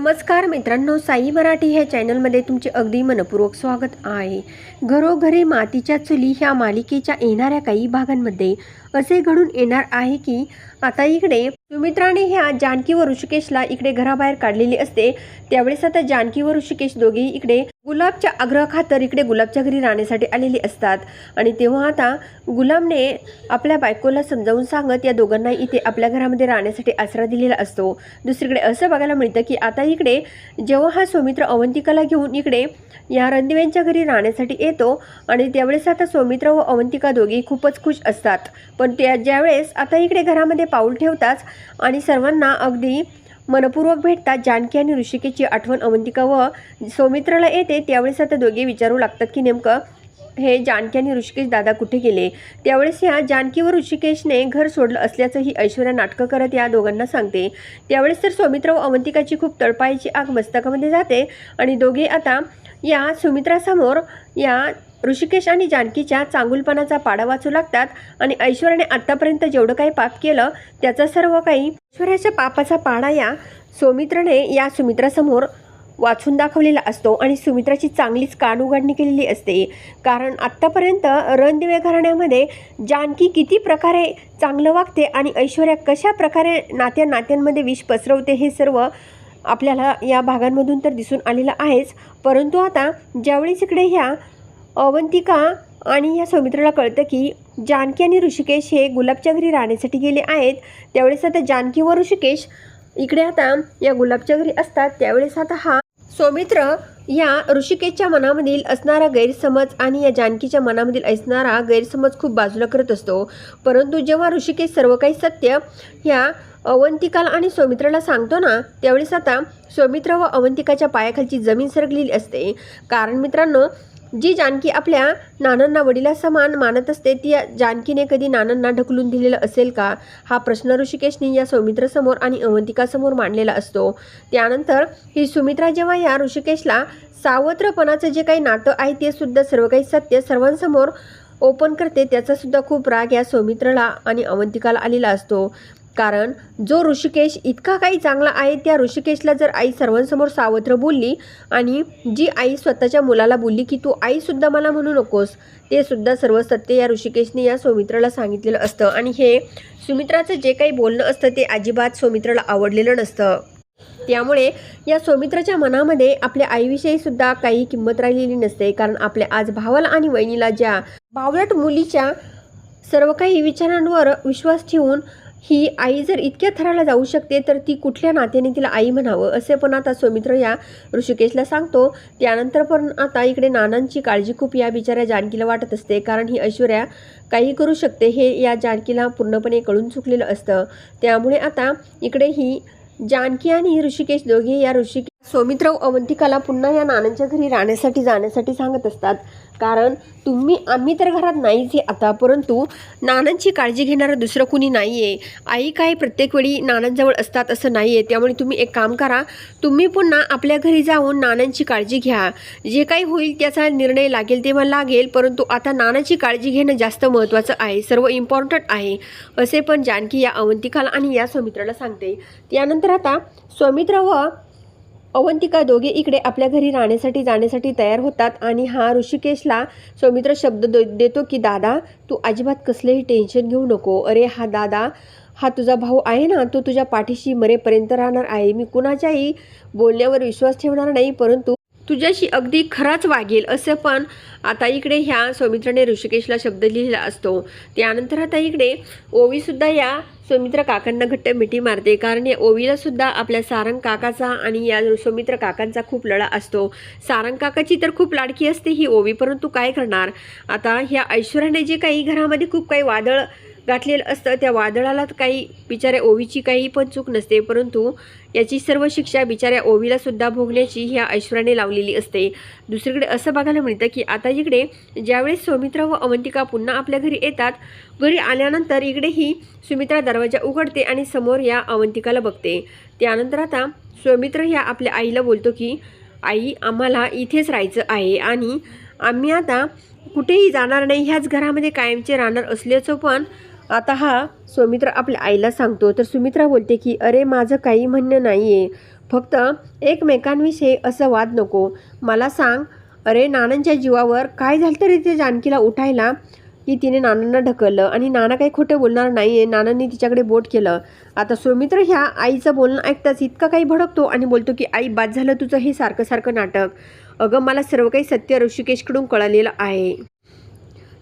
नमस्कार मित्रांनो साई मराठी ह्या चॅनलमध्ये तुमचे अगदी मनपूर्वक स्वागत आहे. घरोघरी मातीच्या चुली ह्या मालिकेच्या येणाऱ्या काही भागांमध्ये असे घडून येणार आहे की आता इकडे सुमित्राने ह्या जानकी व ऋषिकेशला इकडे घराबाहेर काढलेली असते. त्यावेळेस आता जानकी व ऋषिकेश दोघेही इकडे गुलाबच्या आग्रहाखातर इकडे गुलाबच्या घरी राहण्यासाठी आलेली असतात. आणि तेव्हा आता गुलामने आपल्या बायकोला समजावून सांगत या दोघांना इथे आपल्या घरामध्ये राहण्यासाठी आसरा दिलेला असतो. दुसरीकडे असं बघायला मिळतं की आता इकडे जेव्हा हा सौमित्र अवंतिकाला घेऊन इकडे या रणदिव्यांच्या घरी राहण्यासाठी येतो आणि त्यावेळेस आता सौमित्र व अवंतिका दोघी खूपच खुश असतात. पण त्या ज्यावेळेस आता इकडे घरामध्ये पाऊल ठेवताच आणि सर्वांना अगदी मनपूर्वक भेटतात जानकी आणि ऋषिकेची आठवण अवंतिका व सौमित्राला येते त्यावेळेस आता दोघे विचारू लागतात की नेमकं हे जानकी आणि ऋषिकेश दादा कुठे गेले? त्यावेळेस ह्या जानकी व ऋषिकेशने घर सोडलं असल्याचं ही ऐश्वर्या नाटकं करत या दोघांना सांगते. त्यावेळेस तर सौमित्र व अवंतिकाची खूप तळपायची आग मस्तकामध्ये जाते आणि दोघे आता या सुमित्रासमोर या ऋषिकेश आणि जानकीच्या चांगुलपणाचा पाडा वाचू लागतात आणि ऐश्वर्याने आत्तापर्यंत जेवढं काही पाप केलं त्याचा सर्व काही ऐश्वर्याच्या पापाचा पाडा या सौमित्रने या सुमित्रासमोर वाचून दाखवलेला असतो आणि सुमित्राची चांगलीच कान उघडणी केलेली असते. कारण आत्तापर्यंत रणदिवे घराण्यामध्ये जानकी किती प्रकारे चांगलं वागते आणि ऐश्वर्या कशा प्रकारे नात्या नात्यांमध्ये विष पसरवते हे सर्व आपल्याला या भागांमधून तर दिसून आलेलं आहेच. परंतु आता ज्यावेळेस इकडे ह्या अवंतिका आणि या सौमित्राला कळतं की जानकी आणि ऋषिकेश हे गुलाबच्या घरी राहण्यासाठी गेले आहेत. त्यावेळेस आता जानकी व ऋषिकेश इकडे आता या गुलाबच्या घरी असतात. त्यावेळेस आता हा सौमित्र या ऋषिकेशच्या मनामधील असणारा गैरसमज आणि या जानकीच्या मनामधील असणारा गैरसमज खूप बाजूला करत असतो. परंतु जेव्हा ऋषिकेश सर्व काही सत्य ह्या अवंतिकाला आणि सौमित्राला सांगतो ना त्यावेळेस आता सौमित्र व अवंतिकाच्या पायाखालची जमीन सरकलेली असते. कारण मित्रांनो जी जानकी आपल्या नानांना वडिला समान मानत असते ती जानकीने कधी नानांना ढकलून दिलेलं असेल का? हा प्रश्न ऋषिकेशने या सौमित्रासमोर आणि अवंतिकासमोर मांडलेला असतो. त्यानंतर ही सुमित्रा जेव्हा या ऋषिकेशला सावत्रपणाचं जे काही नातं आहे ते सुद्धा सर्व काही सत्य सर्वांसमोर ओपन करते त्याचासुद्धा खूप राग या सौमित्रला आणि अवंतिकाला आलेला असतो. कारण जो ऋषिकेश इतका काही चांगला आहे त्या ऋषिकेशला जर आई सर्वांसमोर सावत्र बोलली आणि जी आई स्वतःच्या मुलाला बोलली की तू आईसुद्धा मला म्हणू नकोस ते सुद्धा सर्व सत्य या ऋषिकेशने या सौमित्राला सांगितलेलं असतं. आणि हे सुमित्राचं जे काही बोलणं असतं ते अजिबात सौमित्राला आवडलेलं नसतं. त्यामुळे या सौमित्राच्या मनामध्ये आपल्या आईविषयी सुद्धा काही किंमत राहिलेली नसते. कारण आपल्या आज भावाला आणि वहिनीला ज्या बावळट मुलीच्या सर्व काही विचारांवर विश्वास ठेवून ही आई जर इतक्या थराला जाऊ शकते तर ती कुठल्या नात्याने तिला आई म्हणावं? असे पण आता सौमित्र या ऋषिकेशला सांगतो. त्यानंतर पण आता इकडे नानांची काळजी खूप या बिचाऱ्या जानकीला वाटत असते. कारण ही ऐश्वर्या काही करू शकते. हे या जानकीला पूर्णपणे कळून चुकलेलं असतं. त्यामुळे आता इकडे ही जानकी आणि ऋषिकेश दोघे या ऋषिक सौमित्र अवंतिकाला पुन्हा या नानांच्या घरी राहण्यासाठी जाण्यासाठी सांगत असतात. कारण तुम्ही आम्ही तर घरात नाहीच आहे आता परंतु नानांची काळजी घेणारं दुसरं कुणी नाही आहे आई काय प्रत्येक वेळी नानांजवळ असतात असं नाही आहे त्यामुळे तुम्ही एक काम करा तुम्ही पुन्हा आपल्या घरी जाऊन नानांची काळजी घ्या. जे काही होईल त्याचा निर्णय लागेल तेव्हा लागेल परंतु आता नानाची काळजी घेणं जास्त महत्त्वाचं आहे सर्व इम्पॉर्टंट आहे. असे पण जानकी या अवंतिकाला आणि या सौमित्राला सांगते. त्यानंतर आता सौमित्र व अवंतिका दोघे इकडे आपल्या घरी राहण्यासाठी जाण्यासाठी तयार होतात आणि हा ऋषिकेशला सौमित्र शब्द देतो की दादा तू अजिबात कसलेही टेन्शन घेऊ नको. अरे हा दादा हा तुझा भाऊ आहे ना तो तुझ्या पाठीशी मरेपर्यंत राहणार आहे. मी कुणाच्याही बोलण्यावर विश्वास ठेवणार नाही परंतु तुझ्याशी अगदी खराच वागेल असं पण आता इकडे ह्या सौमित्राने ऋषिकेशला शब्द लिहिला असतो. त्यानंतर आता इकडे ओवीसुद्धा या सौमित्र काकांना घट्ट मिठी मारते. कारण या ओवीलासुद्धा आपल्या सारंग काकाचा आणि या सौमित्र काकांचा खूप लढा असतो. सारंग काकाची तर खूप लाडकी असते ही ओवी परंतु काय करणार? आता ह्या ऐश्वर्याने जे काही घरामध्ये खूप काही वादळ गाठलेलं असतं. त्या वादळाला काही बिचाऱ्या ओवीची काही पण चूक नसते. परंतु याची सर्व शिक्षा बिचाऱ्या ओवीला सुद्धा भोगण्याची ह्या ऐश्वर्याने लावलेली असते. दुसरीकडे असं बघायला मिळतं की आता इकडे ज्यावेळेस सौमित्रा व अवंतिका पुन्हा आपल्या घरी येतात घरी आल्यानंतर इकडे ही सुमित्रा दरवाजा उघडते आणि समोर या अवंतिकाला बघते. त्यानंतर आता सौमित्र ह्या आपल्या आईला बोलतो की आई आम्हाला इथेच राहायचं आहे आणि आम्ही आता कुठेही जाणार नाही. ह्याच घरामध्ये कायमचे राहणार असल्याचं पण आता हा सुमित्र आपल्या आईला सांगतो. तर सुमित्रा बोलते की अरे माझं काही म्हणणं नाही आहे फक्त एकमेकांविषयी असं वाद नको. मला सांग अरे नानांच्या जीवावर काय झालं तरी ते जानकीला उठायला? की तिने नानांना ढकललं. आणि नाना काही खोटं बोलणार नाही आहे नानांनी तिच्याकडे बोट केलं. आता सुमित्र ह्या आईचं बोलणं ऐकताच इतका काही भडकतो आणि बोलतो की आई बाद झालं तुझं हे सारखं सारखं नाटक. अगं मला सर्व काही सत्य ऋषिकेशकडून कळालेलं आहे.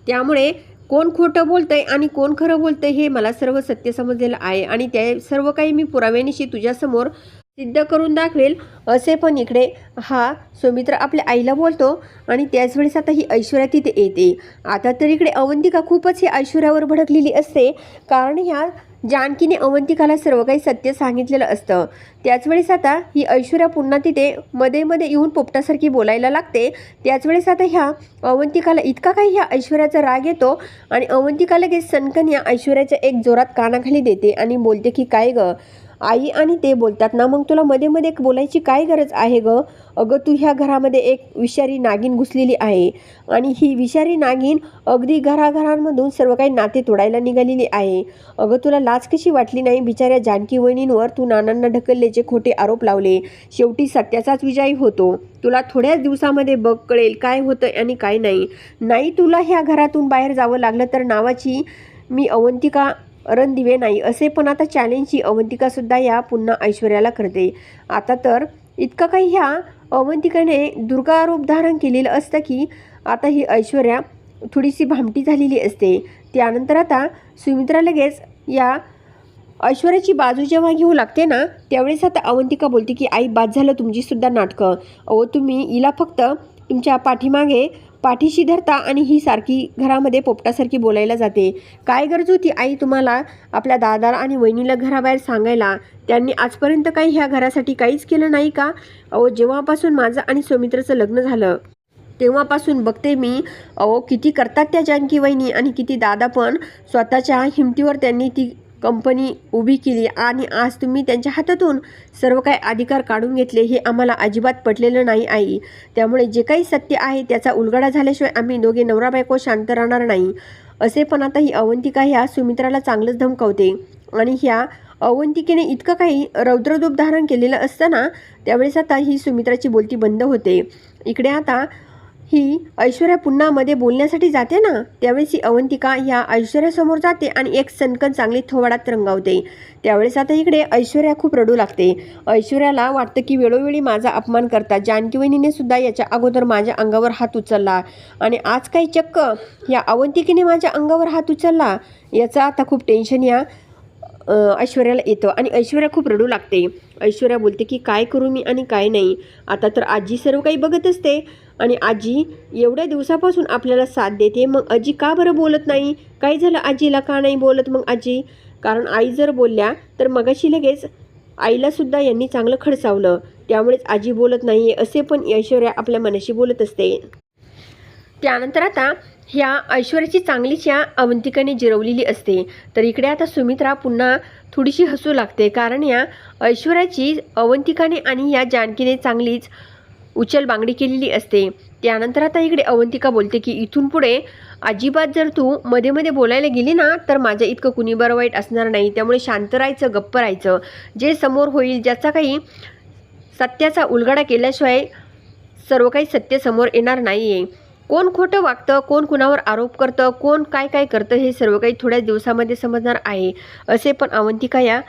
त्यामुळे कोण खोटं बोलतंय आणि कोण खरं बोलतंय हे मला सर्व सत्य समजलेलं आहे आणि ते सर्व काही मी पुराव्यानिशी तुझ्यासमोर सिद्ध करून दाखवेल. असे पण इकडे हा सुमित्र आपल्या आईला बोलतो आणि त्याच वेळेस आता ही ऐश्वर्या तिथे येते. आता तर इकडे अवंतिका खूपच ही ऐश्वर्यावर भडकलेली असते. कारण ह्या जानकीने अवंतिकाला सर्व काही सत्य सांगितलेलं असतं. त्याचवेळेस आता ही ऐश्वर्या पुन्हा तिथे मध्ये मध्ये येऊन पोपटासारखी बोलायला लागते. त्याचवेळेस आता ह्या अवंतिकाला इतका काही ह्या ऐश्वर्याचा राग येतो आणि अवंतिका लगेच सनकन या ऐश्वर्याच्या एक जोरात कानाखाली देते आणि बोलते की काय गं? आई आणि ते बोलतात ना मग तुला मध्ये मध्ये बोलायची काय गरज आहे ग? अगं तू ह्या घरामध्ये एक विषारी नागिन घुसलेली आहे. आणि ही विषारी नागिन अगदी घराघरांमधून सर्व काही नाते तोडायला निघालेली आहे. अगं तुला लाज कशी वाटली नाही? बिचाऱ्या जानकी वहिनींवर तू नानांना ढकलल्याचे खोटे आरोप लावले. शेवटी सत्याचाच विजयी होतो. तुला थोड्याच दिवसामध्ये बघ कळेल काय होतं आणि काय नाही. नाही तुला ह्या घरातून बाहेर जावं लागलं तर नावाची मी अवंतिका रणदिवे नाही असे पण आता चॅलेंजची अवंतिकासुद्धा या पुन्हा ऐश्वर्याला करते. आता तर इतकं काही ह्या अवंतिकाने दुर्गा रूप धारण केलेलं असतं की आता ही ऐश्वर्या थोडीशी भामटी झालेली असते. त्यानंतर आता सुमित्रा लगेच या ऐश्वर्याची बाजू जेव्हा घेऊ लागते ना त्यावेळेस आता अवंतिका बोलते की आई बाद झालं तुमची सुद्धा नाटकं. अहो तुम्ही हिला फक्त तुमच्या पाठीमागे पाठीशी धरता आणि ही सारखी घरामध्ये पोपटासारखी बोलायला जाते. काय गरज होती आई तुम्हाला आपल्या दादा आणि वहिनीला घराबाहेर सांगायला? त्यांनी आजपर्यंत काही ह्या घरासाठी काहीच केलं नाही का? अहो जेव्हापासून माझं आणि सौमित्रचं लग्न झालं तेव्हापासून बघते मी. अहो किती करतात त्या जानकी वहिनी आणि किती दादा पण स्वतःच्या हिमतीवर त्यांनी ती कंपनी उभी केली आणि आज तुम्ही त्यांच्या हातातून सर्व काही अधिकार काढून घेतले हे आम्हाला अजिबात पटलेलं नाही आई. त्यामुळे जे काही सत्य आहे त्याचा उलगडा झाल्याशिवाय आम्ही दोघे नवरा बायको शांत राहणार नाही. असे पण आता ही अवंतिका ह्या सुमित्राला चांगलंच धमकवते. आणि ह्या अवंतिकेने इतकं काही रौद्ररूप धारण केलेलं असताना त्यावेळेस आता ही सुमित्राची बोलती बंद होते. इकडे आता ही ऐश्वर्या पुन्हा मध्ये बोलण्यासाठी जाते ना त्यावेळेस ही अवंतिका ह्या ऐश्वर्यासमोर जाते आणि एक सनकन चांगली थोवाडात रंगावते. त्यावेळेस आता इकडे ऐश्वर्या खूप रडू लागते. ऐश्वर्याला वाटतं की वेळोवेळी माझा अपमान करतात. जानकी वहिनीने सुद्धा याच्या अगोदर माझ्या अंगावर हात उचलला. आणि आज काही चक्क या अवंतिकेने माझ्या अंगावर हात उचलला याचा आता खूप टेन्शन या ऐश्वर्याला येतं. आणि ऐश्वर्या खूप रडू लागते. ऐश्वर्या बोलते की काय करू मी आणि काय नाही. आता तर आजी सर्व काही बघत असते. आणि आजी एवढ्या दिवसापासून आपल्याला साथ देते मग आजी का बरं बोलत नाही? काय झालं आजीला का नाही बोलत मग आजी? कारण आई जर बोलल्या तर मगाशी लगेच आईलासुद्धा यांनी चांगलं खडसावलं. त्यामुळेच आजी बोलत नाही आहे असे पण ऐश्वर्या आपल्या मनाशी बोलत असते. त्यानंतर आता ह्या ऐश्वर्याची चांगलीच या अवंतिकाने जिरवलेली असते. तर इकडे आता सुमित्रा पुन्हा थोडीशी हसू लागते. कारण या ऐश्वर्याची अवंतिकाने आणि या जानकीने चांगलीच उचल बांगडी केलेली असते. त्यानंतर आता इकडे अवंतिका बोलते की इथून पुढे अजिबात जर तू मध्ये मध्ये बोलायला गेली ना तर माझ्या इतकं कुणी बरं वाईट असणार नाही. त्यामुळे शांत राहायचं गप्प राहायचं. जे समोर होईल ज्याचा काही सत्याचा उलगडा केल्याशिवाय सर्व काही सत्य समोर येणार नाही आहे कोण खोटं वागतं कोण कुणावर आरोप करतं कोण काय काय करतं हे सर्व काही थोड्या दिवसामध्ये समजणार आहे असे पण अवंतिका या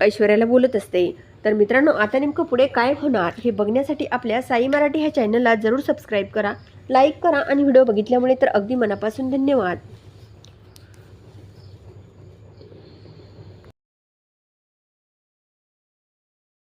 ऐश्वर्याला बोलत असते. तर मित्रांनो आता नेमकं पुढे काय होणार हे बघण्यासाठी आपल्या साई मराठी ह्या चॅनलला जरूर सबस्क्राईब करा लाईक करा आणि व्हिडिओ बघितल्यामुळे तर अगदी मनापासून धन्यवाद.